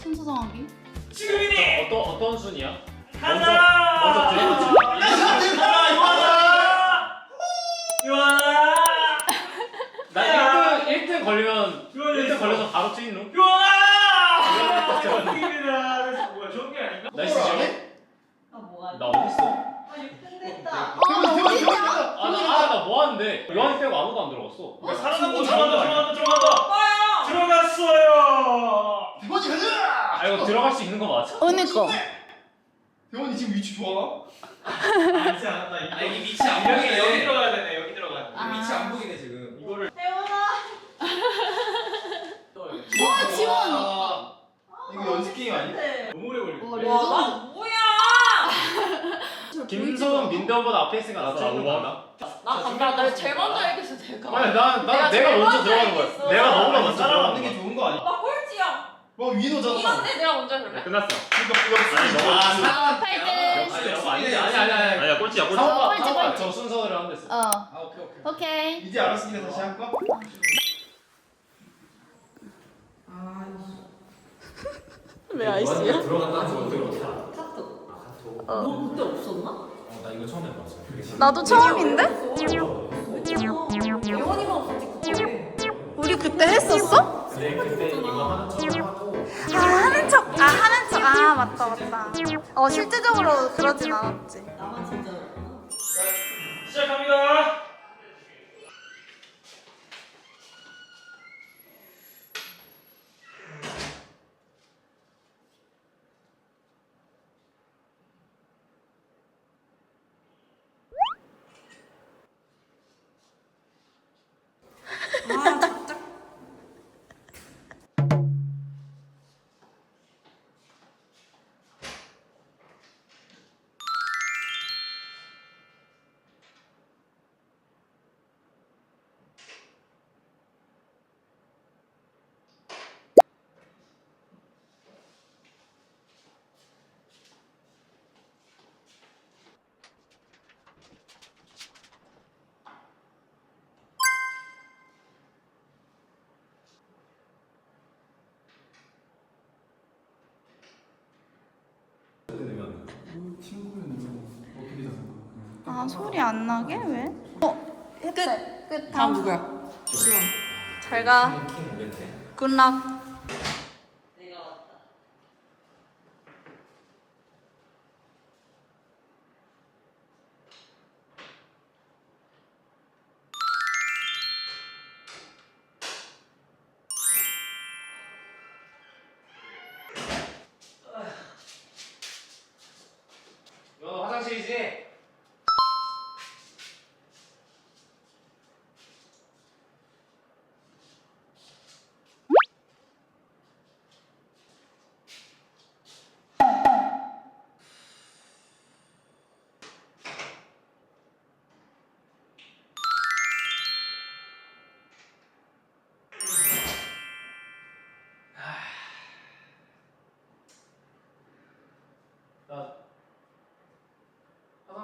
순서 정하기. 지금이니 어떤 어떤 순이야? 가자 먼저 들어보자. 가자 요하나 요하나 나 1등 1등 걸리면 요하나 1등 있어. 걸려서 바로 찐노? 요하나 연기입니다 뭐야 좋은 게 아닌가? 나이스 지금. 아 뭐가? 나 어디 있어? 아 6등 됐다. 아? 아나뭐 하는데 요한이 빼고 아무도 안 들어갔어. 살아남고 들어간다 들어간다 들어간다 들어갔어요 이! 아 이거 들어갈 수 있는 거 맞아? 그니까. 대원이 지금 위치 좋아? 알지 않았다 아 이게 위치 안 여기 보이네. 여기 들어가야 되네 여기 들어가야 돼 아. 위치 안 보이네 지금. 이거를 태원아. 와 지원. 아, 이거 연습 게임 아니야? 네. 너무 오래 걸릴 와 뭐야? 김소은 민대원보다 앞에 있으니까 나 찐는 거 알아? 나 간다. 나 제일 먼저 얘기했어 내가. 아니 난, 난 내가 제일 먼저 먼저 들어가는 거야. 얘기했어. 내가 아니, 먼저 들어가는 게 거야. 좋은 거 아니야? 나 와 위너잖아. 이건데 내가 먼저 해볼래? 끝났어. 그러니까 아니 너무 아 아니 팔등. 너무 아니 아니 아니 아니. 아니야 꼴찌야 꼴찌. 상호가 꼴찌, 상호가 꼴찌. 저 순서대로 하면 됐어. 어 아 오케이 오케이. 오케이. 이제 알았으니까 다시 할까? 왜 아이스야? 들어간다는 거 들어. 카톡. 아 카톡. 어. 너 그때 없었나? 어나 이거 처음 해봤어. 나도 처음인데? 예원이만 없었지 그때. 우리 그때 했었어? 근데 그때 이거 하는 척 하고. 아 하는 척. 아 하는 척. 아 맞다 맞다. 어 실제적으로 그러진 않았지. 나만 진짜. 시작합니다 아 소리 안 나게 왜? 어 끝. 끝. 다음 누구야? 지원. 잘 가. 킹 멘트. 굿락.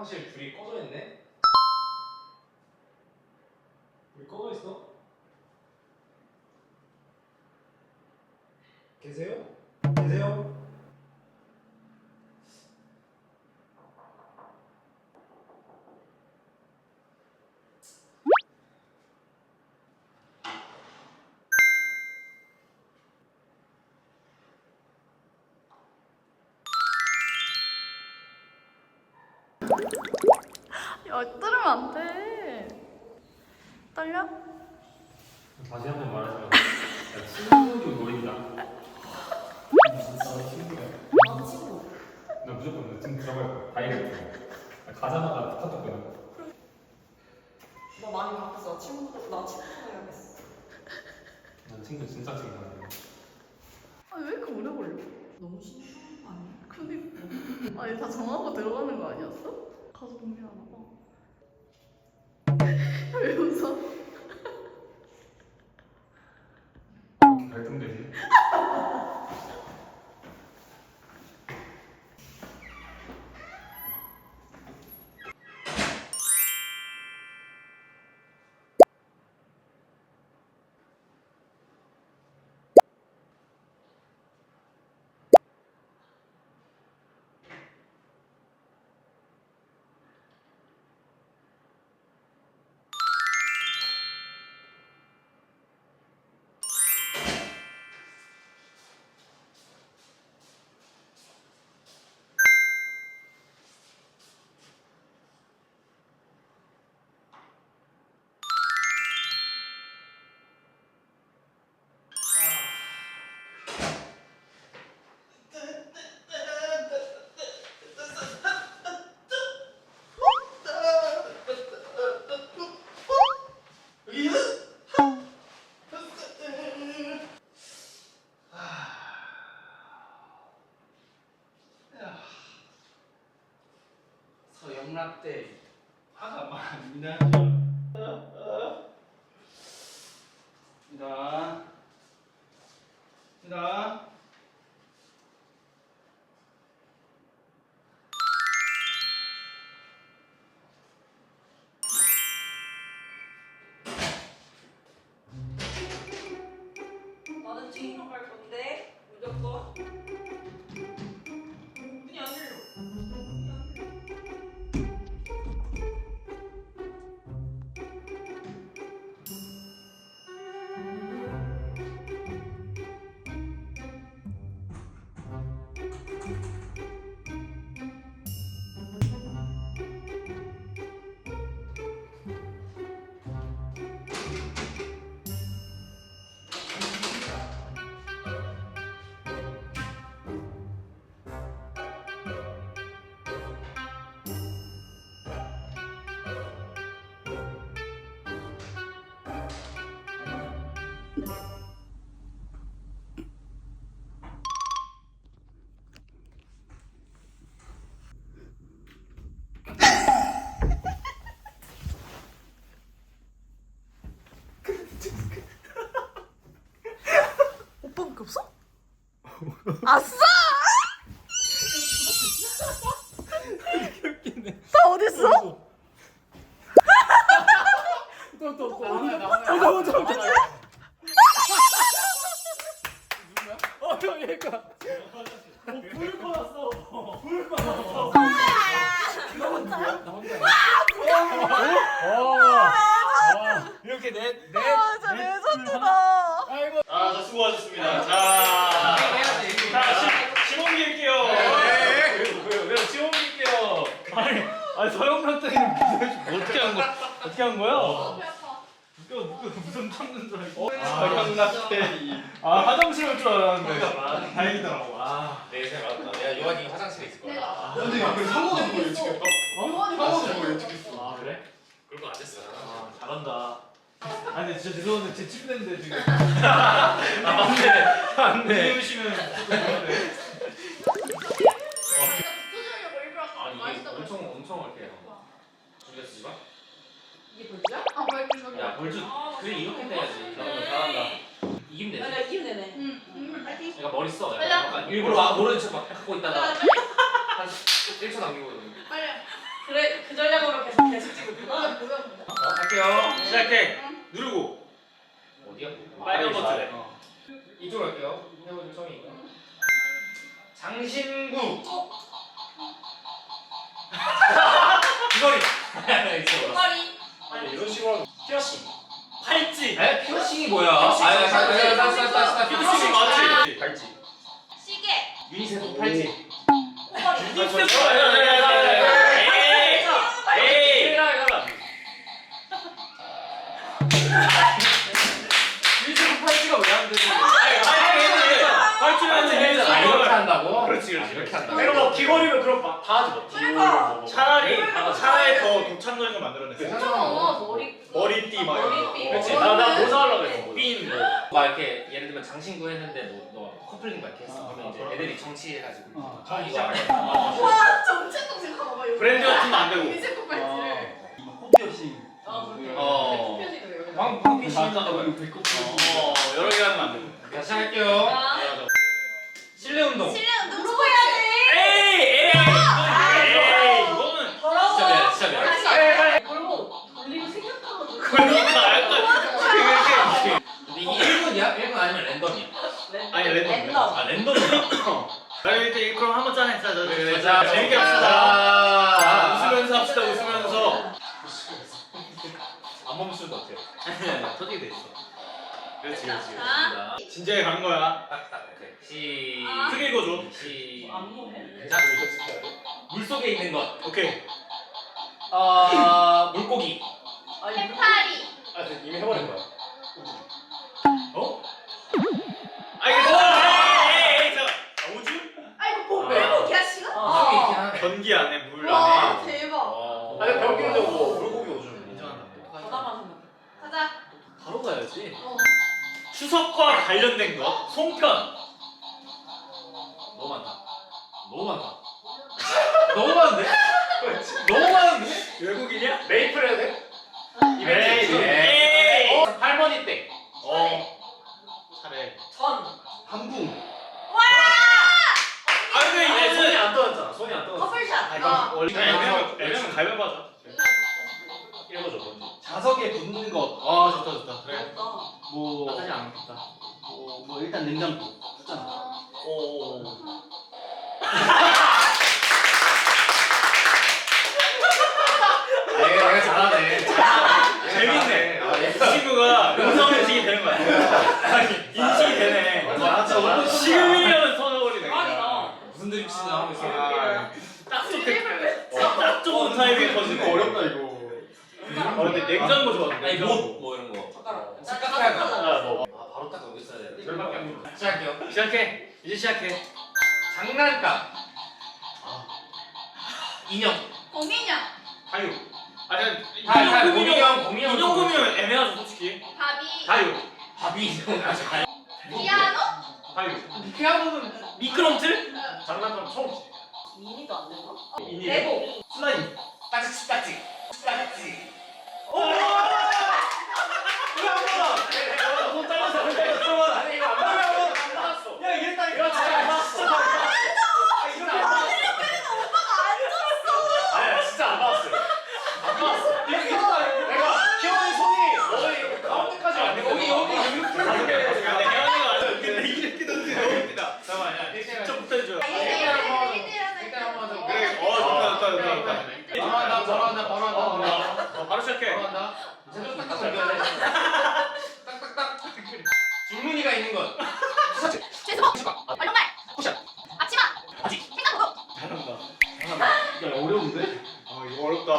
화장실 불이 꺼져 있네. 불이 꺼져 있어? 계세요? 계세요? 야 떨으면 안 돼. 떨려? 다시 한 번 말하자면 야, 친구도 노린다. 나도 친구. 나 무조건 지금 들어갈 거야. 다이렉트. 가자마자 카톡 보내. 너 많이 바뀌었어. 친구 나 친구 해야겠어. 난 친구 진짜 친구 아니야. 아왜 이렇게 오래 걸려? 너무 심한 거 아니야? 그니까. 아니 다 정하고 들어가는 거 아니었어? 가서 공개하나 봐. 갈 아싸! 다 어딨어? 나오네 나오네. 어, 형 얘가. 어, 불 꺼놨어. 불 꺼놨어. 나 혼자. 와. 이렇게 내, 내. 아 진짜 레전드다 아이고. 아, 자, 수고하셨습니다. 자, 해야지. 자, 시, 시범 드릴게요. 네. 왜요, 왜요? 시험 드릴게요. 아니, 아니 서영란 때는 무슨 어떻게 한 거야? 어떻게 한 거야? 이거 무슨 무슨 참는 줄 알고. 서영락대리. 아 화장실 올 줄 알았는데. 다행이더라고. 아. 내 생각 맞다. 야 요한이 화장실에 있을 거야. 근데 그 상호는 뭐 예측했어? 상호는 뭐 예측했어? 아 그래? 그럴 거안 됐어. 아 잘한다. 아 근데 진짜 죄송한데 제 침대인데 지금. 아 맞네. 맞네. 이러시면 조금 그런데. 아니 이게 엄청 엄청 이렇게 준비했어 지금? 이게 뭐지야? 아 말고 저기 야 벌주 그래 이렇게 돼야지. 잘한다 잘한다. 이기면 되지. 내가 이기면 되네. 응 응, 빨리 내가 머리 써. 빨리. 약간 일부러 막 모르는 척막 갖고 있다가 한 1초 남기고 빨리 그래 그 전략으로 계속 계속 찍고 있구나. 아 뭐야 자, 할게요. 시작해. 누르고. 어디야? 빨간 아, 버튼에. 어. 이쪽으로 할게요. 해보죠 처음이니까. 장신구. 아니, 이런 식 으로 하면 피어싱. 팔찌. 에? 피어싱이 뭐야? 피어싱, 피어싱, 아니, 아니, 다시, 다시, 다시, 다시. 피어싱 맞지? 팔찌. 시계. 유니세프 팔찌. 꼬마리. 유니세프 아니, 아니, 아니, 이렇게 한다고? 그럼 뭐 귀걸이면 그럼 다 하지 뭐. 그러니까. 차라리 차라리 더 독창적인 걸 만들어냈어. 괜찮아. 머리. 머리띠 막 이런 거. 머리띠. 그렇지. 어, 나나 머리. 모자 하려고 했어. 핀 뭐. 막 이렇게 예를 들면 장신구 했는데 뭐너 커플링 막 이렇게 했어. 그러면 이제 애들이 정치해가지고 어. 아 이거 안 해. 와 정체동생 봐봐 여기 브랜드 같은 거안 되고. 팔찌를 코피어싱. 아 그렇게. 어. 여기. 방 방피 시인다고 해. 배꼽 어 여러 개 하면 안 되고. 자 시작할게요. 아. 실내 운동. 실내 그러니까 약간 근데 이게 1분이야? 1분 아니면 랜덤이야? 아니 랜덤. 랜덤. 아 랜덤이야. 나 일단 그럼 한번 짠해. 자, 자, 그래, 자, 자, 재밌게 자. 합시다. 자. 자, 웃으면서 합시다. 웃으면서. 안 멈추는 것 같아요. 터지게 돼 있어. 그렇지, 그렇지. 자. 진지하게 가는 거야. 시. 아. 크게 읽어줘. 시. 안 먹네. 자, 물 속에 있는 것. 오케이. 어 이벤트. 에이. 어, 할머니 때. 어. 차례. 한궁. 아 근데 아니, 손이 안 떠졌잖아. 손이 안 떠졌어. 커플샷. 아 이거 원래 애매하면 애매하면 가위바위보 하자. 읽어줘 먼저. 자석에 붙는 것. 아 좋다 좋다. 그래. 뭐, 나 사실 안 먹겠다. 뭐, 뭐 일단 냉장고. 붙잖아. 오. 아, 얘가 잘하네. 재밌네. 아, 얘. 이 친구가 음성 인식이 되는 거야. 아니 인식이 되네. 맞아, 지금이라면 터져버리네. 대박이다. 무슨 드립치나 하고 있어. 아, 딱 좋게. 드립을 어, 딱 좋은 타이밍 터지네. 어렵다 이거. 어 근데 냉장고 좋았는데. 아니, 뭐, 뭐 이런 거. 젓가락. 숟가락 하나. 아 뭐. 아, 바로 딱 여기 있어야 돼. 절밖에 안 돼. 시작할게요. 시작해. 이제 시작해. 장난감. 아. 인형. 공인형. 다유. 아니 다, 다, 인형 공인형, 공인형. 인형 꾸미면 애매하죠 솔직히. 바비. 다유. 밥이. 아, 잘. 피아노. 다유. 피아노는 미끄럼틀? 장난감 총. 미니도 안 되나? 미니. 레고. 슬라임. 딱지, 딱지. 딱지. 오! 왜안 받아? 손 잘랐어. 손 잘랐어. 아니, 이거 안 나와요. 안 나왔어. 야 이랬다 이거. 그렇지. 진짜 다 했다. 아 이렇게 안 받아. 아니, 진짜 안 나왔어요. 안 나왔어. 이렇게 했다. 내가 희원이 손이 너의 가운데까지 안 되고 여기 여기 이렇게 하는데. 근데 혜원이가 안 돼. 근데 이렇게 던지 너무 웃기다. 잠깐만 야. 진짜 못해줘. 아, 일대일 하나, 일대일 하나. 일대일 한번 하자. 그래. 어 좋다 좋다 좋다 좋다. 바로 한다, 바로 한다, 바로 한다, 바로 한다. 어, 바로 시작해. 바로 한다. 제대로 딱딱 넘겨야 돼. 딱딱딱. 줄무늬가 있는 것. 최소. 얼룩말. 앞치마. 생각 보고. 잘한다. 야, 어려운데? 아 이거 어렵다.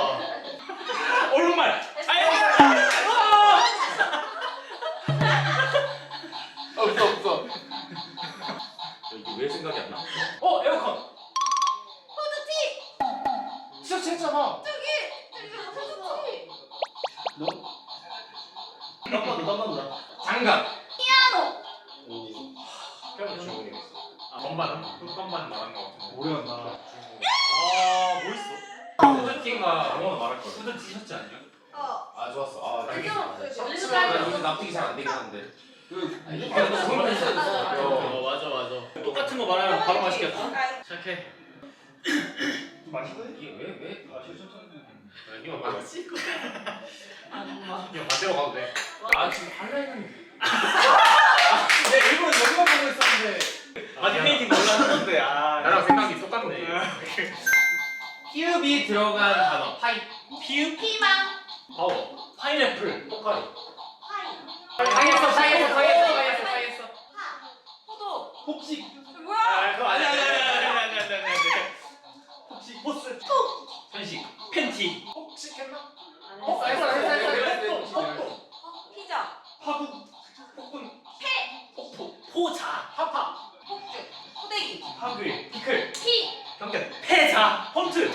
후드티인가 아무거나 말할 거야. 후드 티셔츠 아니야? 어. 아 좋았어. 아 되게. 그냥 그 셔츠가 요즘 납득이 잘 안 되긴 하는데. 그, 이게 너무 있어. 어 맞아 맞아. 똑같은 거 말하면 바로 맛있겠다. 시작해. 맛있네? 이게 왜 왜? 아, 진짜 이거 봐. 엄마. 이거 마세요 가도 돼. 아 지금 하려는. 내 일부러 여기만 보고 있었는데. 바디 페인팅 몰랐는데 아. 나랑 생각이 똑같네. 피읍이 들어간 단어. 파이. 피읍 피망. 파워. 파인애플. 포카리. 파이. 파이했어 파이했어 파이했어 파이했어 파이했어. 파. 포도. 혹시, 뭐야? 아 그거 아니야 아니야 아니야 아니야 아니야 아니야 아니야. 혹시 포스. 현식. 팬티. 혹시 했나? 어, 했어 했어 했어 했어. 피자. 파국. 폭군. 패. 포. 포자. 파파. 폭죽. 호대기. 하글. 피클. 피. 경견. 패자. 폰트.